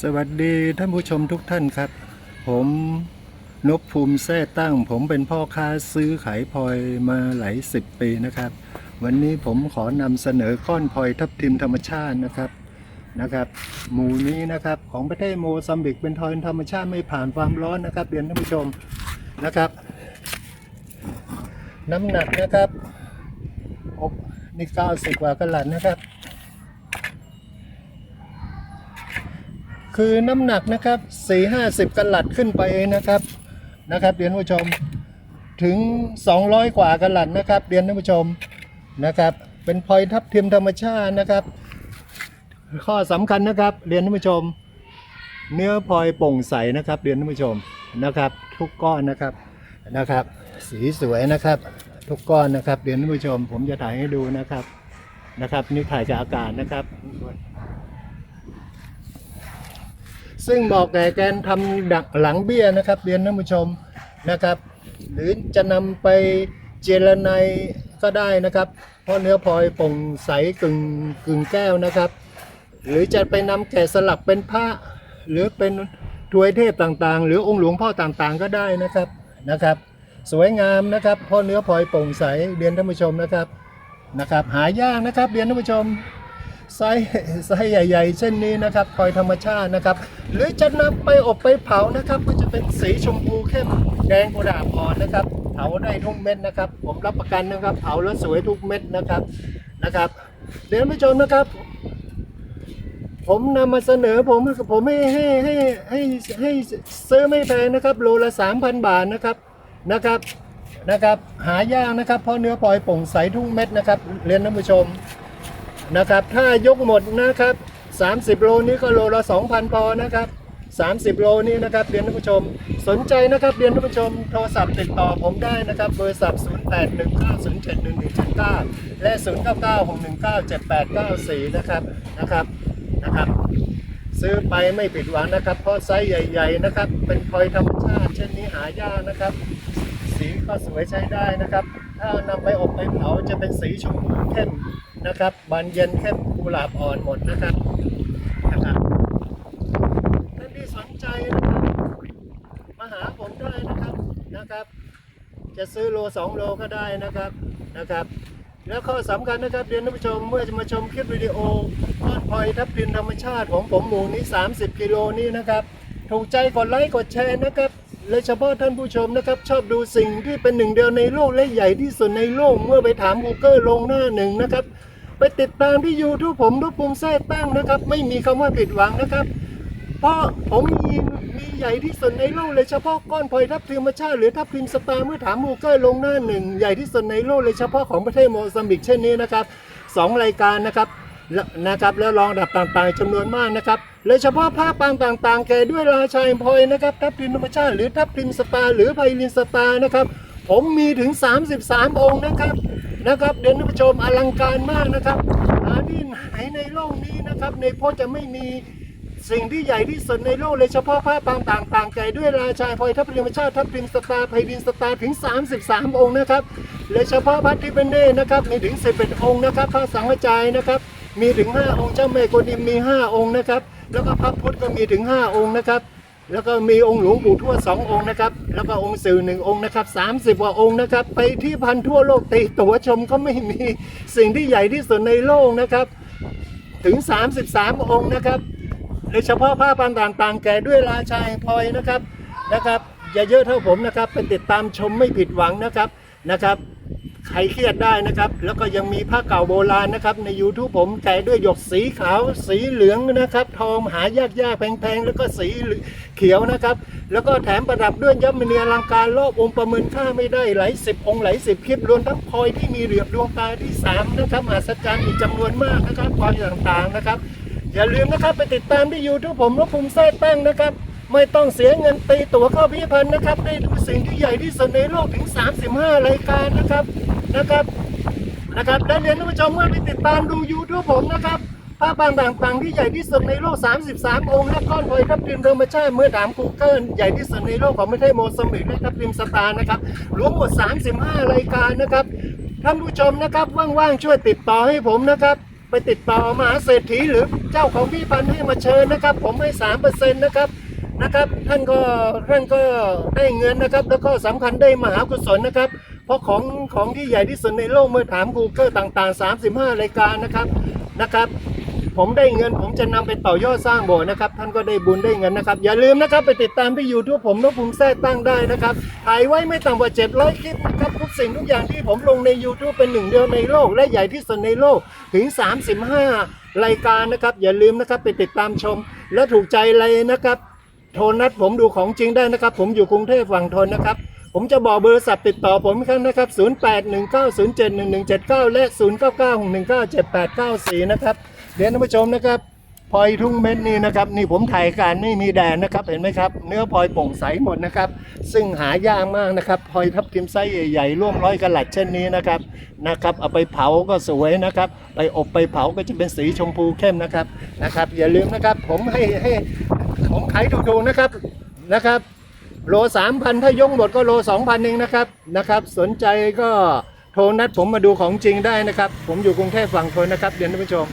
สวัสดีท่านผู้ชมทุกท่านครับ ผมนพภูมิแท้ตั้ง ผมเป็นพ่อค้าซื้อขายพลอยมาหลายสิบปีนะครับ วันนี้ผมขอนำเสนอก้อนพลอยทับทิมธรรมชาตินะครับนะครับ หมู่นี้นะครับของประเทศโมซัมบิกเป็นพลอยธรรมชาติไม่ผ่านความร้อนนะครับเรียนท่านผู้ชมนะครับ น้ำหนักนะครับอ้นี่เก้าสิบกว่ากะลัดนะครับ คือน้ำหนักนะครับสี่ห้าสิบกันหลัดขึ้นไปนะครับนะครับเรียนผู้ชมถึง 200 กว่ากันหลัดนะครับเรียนท่านผู้ชมนะครับ เป็นพลอยทับทิมธรรมชาตินะครับ ข้อสำคัญนะครับเรียนท่านผู้ชม เนื้อพลอยโปร่งใสนะครับเรียนท่านผู้ชมนะครับ ทุกก้อนนะครับนะครับ สีสวยนะครับ ทุกก้อนนะครับเรียนท่านผู้ชม ผมจะถ่ายให้ดูนะครับนะครับ นี่ถ่ายจากอากาศนะครับ ซึ่งบอกแก่แกนทำดักหลังเบี้ยนะครับเรียนท่านผู้ชมนะครับ หรือจะนำไปเจรไนก็ได้นะครับ เพราะเนื้อพลอยโป่งใสกึ่งกึ่งแก้วนะครับ หรือจะไปนำแกะสลักเป็นพระหรือเป็นถวยเทพต่างๆ หรือองค์หลวงพ่อต่างๆ ก็ได้นะครับนะครับ สวยงามนะครับเพราะเนื้อพลอยโปร่งใสเรียนท่านผู้ชมนะครับนะครับ หายากนะครับเรียนท่านผู้ชม ไซส์ไซส์ใหญ่ ๆ เช่นนี้นะครับพลอยธรรมชาตินะครับ หรือจะนำไปอบไปเผานะครับ ก็จะเป็นสีชมพูเข้มแดงกุหลาบอ่อนนะครับเผาได้ทุกเม็ดนะครับ ผมรับประกันนะครับเผาแล้วสวยทุกเม็ดนะครับนะครับเดี๋ยวผู้ชมนะครับ ผมนำมาเสนอผมผมให้ให้ให้ให้ให้ซื้อไม่แพงนะครับ โลละ 3,000 บาทนะครับนะครับนะครับหายากนะครับ เพราะเนื้อพลอยโปร่งใสทุกเม็ดนะครับเรียนท่านผู้ชม นะครับ ถ้ายกหมดนะครับ 30 โลนี้ก็โลละ 2,000 พอนะครับ 30 โลนี้นะครับเรียนท่านผู้ชม สนใจนะครับเรียนท่านผู้ชมโทรศัพท์ติดต่อผมได้นะครับเบอร์ศัพท์ 0819071179 และ 0996197894 นะครับนะครับนะครับ ซื้อไปไม่ผิดหวังนะครับ เพราะไซส์ใหญ่ๆนะครับ เป็นพลอยธรรมชาติ เช่นนี้หายากนะครับ สีก็สวยใช้ได้นะครับ ถ้านำไปอบไปเผาจะเป็นสีชมพูเข้ม นะครับบานเย็นเข้มกุหลาบอ่อนหมดนะครับนะครับท่านที่สนใจนะครับมาหาผมได้นะครับนะครับ จะซื้อโลสองโลก็ได้นะครับนะครับ แล้วข้อสำคัญนะครับเรียนท่านผู้ชมเมื่อจะมาชมคลิปวิดีโอก้อนพลอยทับทิมธรรมชาติของผมหมูนี้ 30 กิโลนี้นะครับ ถูกใจกดไลค์กดแชร์นะครับโดยเฉพาะท่านผู้ชมนะครับ ชอบดูสิ่งที่เป็นหนึ่งเดียวในโลกและใหญ่ที่สุดในโลก เมื่อไปถาม Google ลงหน้าหนึ่งนะครับ ไปติดตามที่ YouTube ผมทุกปุ่มแท้ตั้งนะครับ ไม่มีคำว่าผิดหวังนะครับ เพราะผมมีมีใหญ่ที่สุดในโลกเลยเฉพาะก้อนพลอยทับทิมธรรมชาติหรือทับทิมสตาร์เมื่อถามมูเกอร์ลงหน้าหนึ่งใหญ่ที่สุดในโลกเลยเฉพาะของประเทศโมซัมบิกเช่นนี้นะครับสองรายการนะครับนะครับแล้วรองดับต่างๆจำนวนมากนะครับเลยเฉพาะภาพปางต่างๆ แก่ด้วยราชาแห่งพลอยนะครับทับทิมธรรมชาติหรือทับทิมสตาร์หรือไพลินสตาร์นะครับผมมีถึง 33 องค์นะครับ นะครับเดี๋ยวท่านผู้ชมอลังการมากนะครับหาที่ไหนในโลกนี้นะครับ ในโพจะไม่มีสิ่งที่ใหญ่ที่สุดในโลกเลยเฉพาะผ้าปางต่างๆแก่ด้วยราชาพลอยทัพเรือมชาติทัพทิมสตาร์ไพดินสตาร์ถึง 33 องค์นะครับเลยเฉพาะพระทิเบนเน่นะครับมีถึง11องค์นะครับพระสังฆจายนะครับ มีถึง 5 องค์เจ้าแม่กวนอิมมี 5 องค์นะครับ แล้วก็พระพุทธก็มีถึง 5 องค์นะครับ แล้วก็มีองค์หลวงปู่ทวดสององค์นะครับ แล้วก็องค์สื่อหนึ่งองค์นะครับ30กว่าองค์นะครับ ไปที่พันทั่วโลกตีตั๋วชมก็ไม่มีสิ่งที่ใหญ่ที่สุดในโลกนะครับ ถึง 33 องค์นะครับโดยเฉพาะผ้าปางต่างๆ แก่ด้วยราชาแห่งพลอยนะครับนะครับอย่าเยอะเท่าผมนะครับไปติดตามชมไม่ผิดหวังนะครับนะครับ ใครเครียดได้นะครับ แล้วก็ยังมีผ้าเก่าโบราณนะครับ ใน YouTube ผมแกะด้วยหยกสีขาว สีเหลืองนะครับ ทองหายากยากๆแพงๆ แล้วก็สีเขียวนะครับ แล้วก็แถมประดับด้วยยับมณีอลังการรอบองค์ประเมินค่าไม่ได้หลายสิบองค์หลายสิบคลิปรวมทั้งพลอยที่มีเหลือบดวงตาที่สามนะครับมหัศจรรย์อีกจำนวนมากนะครับพลอยต่างๆนะครับ อย่าลืมนะครับไปติดตามที่ยูทูบผมนพภูมิแท้ตั้งนะครับไม่ต้องเสียเงินตีตั๋วเข้าพิพิธภัณฑ์นะครับ ได้ดูสิ่งที่ใหญ่ที่สุดในโลกถึง 35 รายการนะครับ นะครับนะครับและเรียนท่านผู้ชมเมื่อไปติดตามดูยูทูบผมนะครับภาพบางต่างๆที่ใหญ่ที่สุดในโลก 33 องค์และก้อนพลอยทับทิมธรรมชาติเมื่อถามกูเกิลใหญ่ที่สุดในโลกของประเทศโมซัมบิกและทับทิมสตาร์นะครับรวมหมด 35 รายการนะครับท่านผู้ชมนะครับว่างๆช่วยติดต่อให้ผมนะครับไปติดต่อมหาเศรษฐีหรือเจ้าของพี่พันให้มาเชิญนะครับ ผมให้สามเปอร์เซ็นต์นะครับนะครับท่านก็ท่านก็ได้เงินนะครับ แล้วก็สำคัญได้มหากุศลนะครับ เพราะของของที่ใหญ่ที่สุดในโลกเมื่อถาม Google ต่างๆ 35 รายการนะครับนะครับ ผมได้เงินผมจะนำไปต่อยอดสร้างโบสถ์นะครับ ท่านก็ได้บุญได้เงินนะครับ อย่าลืมนะครับไปติดตามที่ YouTube ผมนพภูมิแท้ตั้งได้นะครับถ่ายไว้ไม่ต่ำกว่า 700 คลิปนะครับทุกสิ่งทุกอย่างที่ผมลงใน YouTube เป็นหนึ่งเดียวในโลก และใหญ่ที่สุดในโลกถึง 35 รายการนะครับอย่าลืมนะครับไปติดตามชม และถูกใจอะไรนะครับโทรนัดผมดูของจริงได้นะครับ ผมอยู่กรุงเทพฝั่งทนนะครับ ผมจะบอกเบอร์ศัพท์ติดต่อผมอีกครั้งนะครับ 0819071179 และ 0996197894 นะครับเรียนท่านผู้ชมนะครับพลอยทุ่งเม็ดนี่นะครับนี่ผมถ่ายการไม่มีแดดนะครับเห็นไหมครับ เนื้อพลอยโปร่งใสหมดนะครับ ซึ่งหายากมากนะครับพลอยทับทิมไส้ใหญ่ๆร่วมร้อยกะลัดเช่นนี้นะครับนะครับเอาไปเผาก็สวยนะครับ ไปอบไปเผาก็จะเป็นสีชมพูเข้มนะครับนะครับ อย่าลืมนะครับผมให้ให้ผมขายถูกๆนะครับนะครับ โลสามพันถ้ายกหมดก็โลสองพันเองนะครับนะครับ สนใจก็โทรนัดผมมาดูของจริงได้นะครับ ผมอยู่กรุงเทพฝั่งทนนะครับเรียนท่านผู้ชม